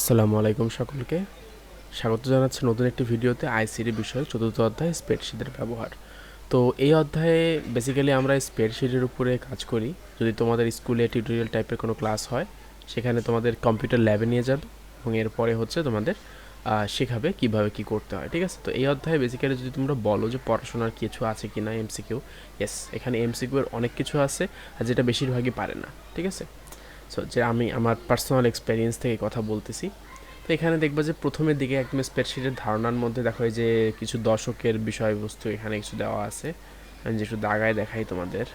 আসসালামু আলাইকুম সকলকে। স্বাগত জানাচ্ছি নতুন একটি ভিডিওতে আইসিডি বিষয়ে চতুর্থ অধ্যায় স্প্রেডশিটের ব্যবহার। তো এই অধ্যায়ে বেসিক্যালি আমরা স্প্রেডশিটের উপরে কাজ করি। যদি তোমাদের স্কুলে টিউটোরিয়াল টাইপের কোনো ক্লাস হয়, সেখানে তোমাদের কম্পিউটার ল্যাবে নিয়ে যাবে এবং এরপরে হচ্ছে তোমাদের শেখাবে কীভাবে কি করতে হয়, ঠিক আছে? তো এই অধ্যায়ে বেসিক্যালি যদি তোমরা বলো যে পড়াশোনার কিছু আছে কি না এমসিকিউ ইয়েস এখানে এমসিকিউ এর অনেক কিছু আছে, আর যেটা বেশিরভাগই পারে না, ঠিক আছে? সো যে আমি আমার পার্সোনাল এক্সপেরিয়েন্স থেকে কথা বলতেছি। তো এখানে দেখব যে প্রথমের দিকে একদম স্প্রেডশিটের ধারণার মধ্যে দেখো যে কিছু দশকের বিষয়বস্তু এখানে কিছু দেওয়া আছে। আমি যে একটু দাগায় দেখাই তোমাদের।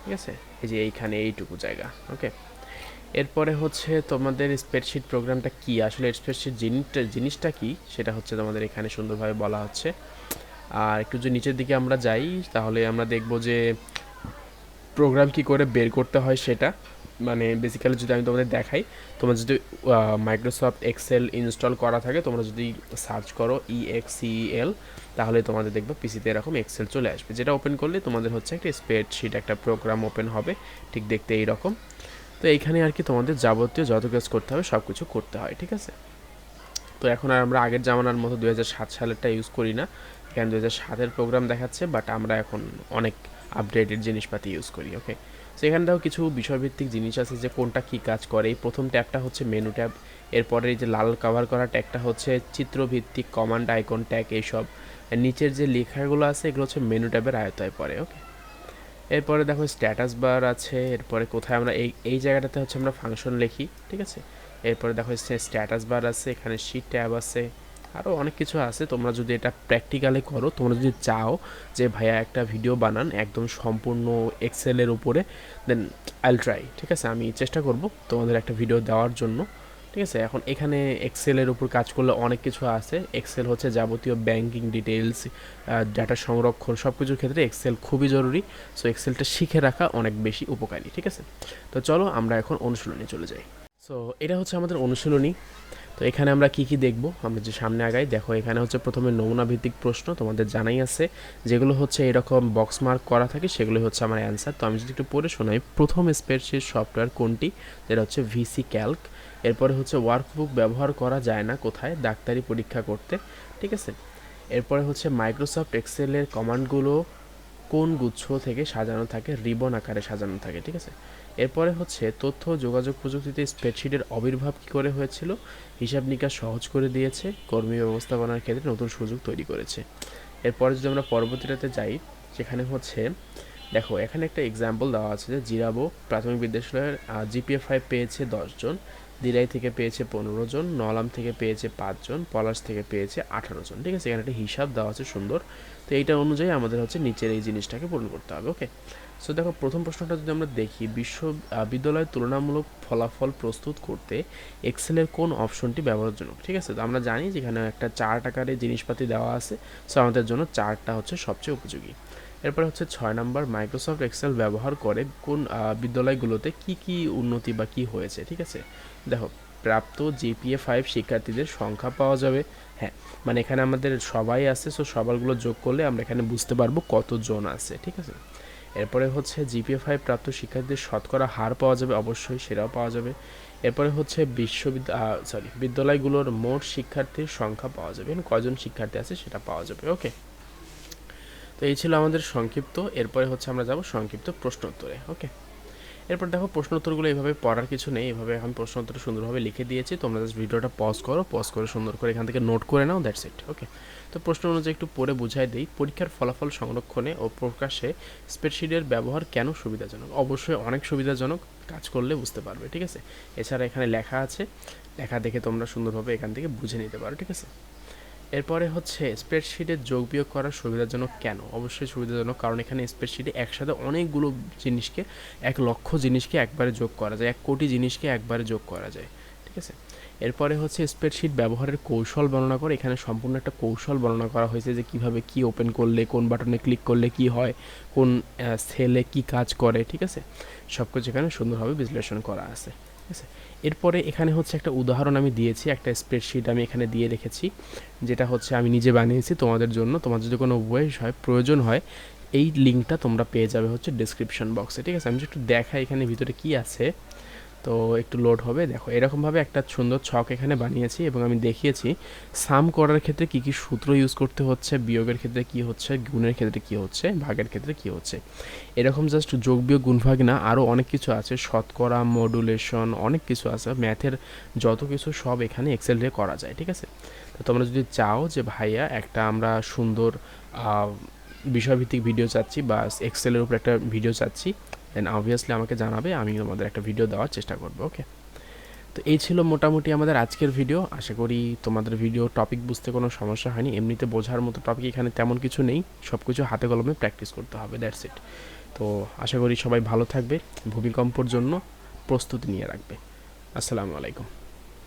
ঠিক আছে? এই যে এইখানে এইটুকু জায়গা ওকে এরপরে হচ্ছে তোমাদের স্প্রেডশিট প্রোগ্রামটা কি? আসলে স্প্রেডশিট জিনিসটা জিনিসটা কি? সেটা হচ্ছে তোমাদের এখানে সুন্দরভাবে বলা হচ্ছে। আর একটু যদি নিচের দিকে আমরা যাই, তাহলে আমরা দেখব যে প্রোগ্রাম কি করে বের করতে হয় সেটা। মানে বেসিক্যালি যদি আমি তোমাদের দেখাই, তোমরা যদি মাইক্রোসফট এক্সেল ইনস্টল করা থাকে, তোমরা যদি সার্চ করো ই এক্স তাহলে তোমাদের দেখবে পিসিতে এরকম এক্সেল চলে আসবে। যেটা ওপেন করলে তোমাদের হচ্ছে একটা স্প্রেডশিট একটা প্রোগ্রাম ওপেন হবে, ঠিক দেখতে এইরকম। তো এইখানে আর কি তোমাদের যাবতীয় যত কাজ করতে হবে সব কিছু করতে হয়, ঠিক আছে? তো এখন আর আমরা আগের জামানার মতো দু সাত সালেরটা ইউজ করি না। এখানে দু হাজার সাতের প্রোগ্রাম দেখাচ্ছে বাট আমরা এখন অনেক আপডেটেড জিনিসপাতি ইউজ করি ওকে সেখানটাও কিছু বিষয়ভিত্তিক জিনিস আছে যে কোনটা কি কাজ করে। এই প্রথম ট্যাবটা হচ্ছে মেনু ট্যাব এরপরে এই যে লাল কভার করা ট্যাগটা হচ্ছে চিত্রভিত্তিক কমান্ড আইকন ট্যাগ এইসব। নিচের যে লেখাগুলো আছে, এগুলো হচ্ছে মেনু ট্যাবের আয়তায় পড়ে ওকে এরপরে দেখো স্ট্যাটাস বার আছে, এরপরে কোথায় আমরা এই এই জায়গাটাতে হচ্ছে আমরা ফাংশন লিখি, ঠিক আছে? এরপরে দেখো স্ট্যাটাস বার আছে, এখানে শিট ট্যাব আছে। আরও অনেক কিছু আছে। তোমরা যদি এটা প্র্যাকটিক্যালি করো, তোমরা যদি চাও যে, ভাইয়া, একটা ভিডিও বানান একদম সম্পূর্ণ এক্সেলের উপরে দেন আইল ট্রাই ঠিক আছে? আমি চেষ্টা করব তোমাদের একটা ভিডিও দেওয়ার জন্য। ঠিক আছে? এখন এখানে এক্সেলের উপর কাজ করলে অনেক কিছু আছে। এক্সেল হচ্ছে যাবতীয় ব্যাংকিং ডিটেলস ডাটা সংরক্ষণ সব কিছুর ক্ষেত্রে এক্সেল খুবই জরুরি। সো এক্সেলটা শিখে রাখা অনেক বেশি উপকারী। ঠিক আছে? তো চলো আমরা এখন অনুশীলনে চলে যাই। সো এটা হচ্ছে আমাদের অনুশীলনী। তো এখানে আমরা কি কি দেখব? আমরা যে সামনে আগাই, দেখো এখানে হচ্ছে প্রথমে নমুনা ভিত্তিক প্রশ্ন তোমাদের জানাই আছে, যেগুলো হচ্ছে এরকম বক্স মার্ক করা থাকে সেগুলো হচ্ছে আমার অ্যান্সার তো আমি যদি একটু পড়ে শোনাই, প্রথম স্প্রেডশিট সফটওয়্যার কোনটি? যেটা হচ্ছে ভিসি ক্যালক এরপরে হচ্ছে ওয়ার্কবুক ব্যবহার করা যায় না কোথায়? ডাক্তারি পরীক্ষা করতে, ঠিক আছে? এরপরে হচ্ছে মাইক্রোসফট এক্সেলের কমান্ডগুলো কোন গুচ্ছ থেকে সাজানো থাকে? রিবন আকারে সাজানো থাকে, ঠিক আছে? এরপরে হচ্ছে তথ্য যোগাযোগ প্রযুক্তিতে স্প্রেডশিটের আবির্ভাব কী করে হয়েছিল? হিসাব নিকাশ সহজ করে দিয়েছে, কর্মী ব্যবস্থাপনার ক্ষেত্রে নতুন সুযোগ তৈরি করেছে। এরপরে যদি আমরা পরবর্তীটাতে যাই, সেখানে হচ্ছে, দেখো, এখানে একটা এক্সাম্পল দেওয়া আছে যে জিরাবো প্রাথমিক বিদ্যালয়ের জিপিএ ফাইভ পেয়েছে দশজন দিরাই থেকে পেয়েছে পনেরো জন, নলাম থেকে পেয়েছে পাঁচজন পলাশ থেকে পেয়েছে আঠারো জন, ঠিক আছে? এখানে একটা হিসাব দেওয়া আছে সুন্দর। তো এইটা অনুযায়ী আমাদের হচ্ছে নিচের এই জিনিসটাকে পূরণ করতে হবে ওকে সো দেখো, প্রথম প্রশ্নটা যদি আমরা দেখি বিশ্ববিদ্যালয়ের তুলনামূলক ফলাফল প্রস্তুত করতে এক্সেলের কোন অপশনটি ব্যবহারজনক, ঠিক আছে? তো আমরা জানি যেখানে একটা চার্ট আকারে জিনিসপাতি দেওয়া আছে সো আমাদের জন্য চার্টটা হচ্ছে সবচেয়ে উপযোগী। এরপরে হচ্ছে ছয় নম্বর মাইক্রোসফট এক্সেল ব্যবহার করে কোন বিদ্যালয়গুলোতে কি কি উন্নতি বা কি হয়েছে, ঠিক আছে? দেখো, প্রাপ্ত জিপিএ ফাইভ শিক্ষার্থীদের সংখ্যা পাওয়া যাবে হ্যাঁ মানে এখানে আমাদের সবাই আছে সো সবারগুলো যোগ করলে আমরা এখানে বুঝতে পারব কতজন আছে, ঠিক আছে? এরপরে হচ্ছে জিপিএ ফাইভ প্রাপ্ত শিক্ষার্থীদের শতকরা হার পাওয়া যাবে, অবশ্যই সেটাও পাওয়া যাবে। এরপরে হচ্ছে বিশ্ববিদ্যালয় সরি বিদ্যালয়গুলোর মোট শিক্ষার্থীর সংখ্যা পাওয়া যাবে কয়জন শিক্ষার্থী আছে সেটা পাওয়া যাবে ওকে তো এই ছিল আমাদের সংক্ষিপ্ত, এরপরে হচ্ছে আমরা যাব সংক্ষিপ্ত প্রশ্ন উত্তরে ওকে এরপর দেখো প্রশ্ন উত্তরগুলো এইভাবে পড়ার কিছু নেই এভাবে আমি প্রশ্ন উত্তর সুন্দরভাবে লিখে দিয়েছি, তোমরা জাস্ট ভিডিওটা পজ করো পজ করে সুন্দর করে এখান থেকে নোট করে নাও দ্যাটস ইট ওকে তো প্রশ্ন অনুযায়ী একটু পড়ে বুঝাই দিই, পরীক্ষার ফলাফল সংরক্ষণে ও প্রকাশে স্প্রেডশিটের ব্যবহার কেন সুবিধাজনক? অবশ্যই অনেক সুবিধাজনক, কাজ করলে বুঝতে পারবে, ঠিক আছে? এছাড়া এখানে লেখা আছে, লেখা দেখে তোমরা সুন্দরভাবে এখান থেকে বুঝে নিতে পারো, ঠিক আছে? এরপরে হচ্ছে স্প্রেডশিটে যোগ বিয়োগ করা সুবিধাজনক কেন? অবশ্যই সুবিধাজনক, কারণ এখানে স্প্রেডশিটে একসাথে অনেকগুলো জিনিসকে, এক লক্ষ জিনিসকে একবারে যোগ করা যায়, এক কোটি জিনিসকে একবারে যোগ করা যায়, ঠিক আছে? এরপরে হচ্ছে স্প্রেডশিট ব্যবহারের কৌশল বর্ণনা করে, এখানে সম্পূর্ণ একটা কৌশল বর্ণনা করা হয়েছে যে কীভাবে কি ওপেন করলে, কোন বাটনে ক্লিক করলে কি হয়, কোন সেলে কি কাজ করে, ঠিক আছে? সব কিছু এখানে সুন্দরভাবে বিশ্লেষণ করা আছে। ঠিক আছে? এরপরে এখানে হচ্ছে একটা উদাহরণ আমি দিয়েছি, একটা স্প্রেডশিট আমি এখানে দিয়ে রেখেছি, যেটা হচ্ছে আমি নিজে বানিয়েছি তোমাদের জন্য। তোমার যদি কোনো বয়স হয়, প্রয়োজন হয়, এই লিঙ্কটা তোমরা পেয়ে যাবে হচ্ছে ডিসক্রিপশন বক্সে ঠিক আছে? আমি একটু দেখাই এখানে ভিতরে কি আছে। তো একটু লোড হবে। দেখো, এরকমভাবে একটা সুন্দর ছক এখানে বানিয়েছি এবং আমি দেখিয়েছি সাম করার ক্ষেত্রে কী কী সূত্র ইউজ করতে হচ্ছে, বিয়োগের ক্ষেত্রে কী হচ্ছে, গুণের ক্ষেত্রে কী হচ্ছে, ভাগের ক্ষেত্রে কী হচ্ছে। এরকম জাস্ট যোগ, বিয়োগ গুণভাগ না আরও অনেক কিছু আছে। শতকরা মডুলেশন অনেক কিছু আছে। ম্যাথের যত কিছু সব এখানে এক্সেল দিয়ে করা যায়, ঠিক আছে? তো তোমরা যদি চাও যে, ভাইয়া, একটা আমরা সুন্দর বিষয়ভিত্তিক ভিডিও চাচ্ছি বা এক্সেলের উপর একটা ভিডিও চাচ্ছি দেন অবভিয়াসলি আমাকে জানাবে, আমি তোমাদের একটা ভিডিও দেওয়ার চেষ্টা করব ওকে তো এই ছিল মোটামুটি আমাদের আজকের ভিডিও আশা করি তোমাদের ভিডিও টপিক বুঝতে কোনো সমস্যা হয়নি। এমনিতে বোঝার মতো টপিক এখানে তেমন কিছু নেই। সব কিছু হাতে কলমে প্র্যাকটিস করতে হবে দ্যাটস ইট তো আশা করি সবাই ভালো থাকবে, ভূমিকম্পর জন্য প্রস্তুতি নিয়ে রাখবে। আসসালামু আলাইকুম।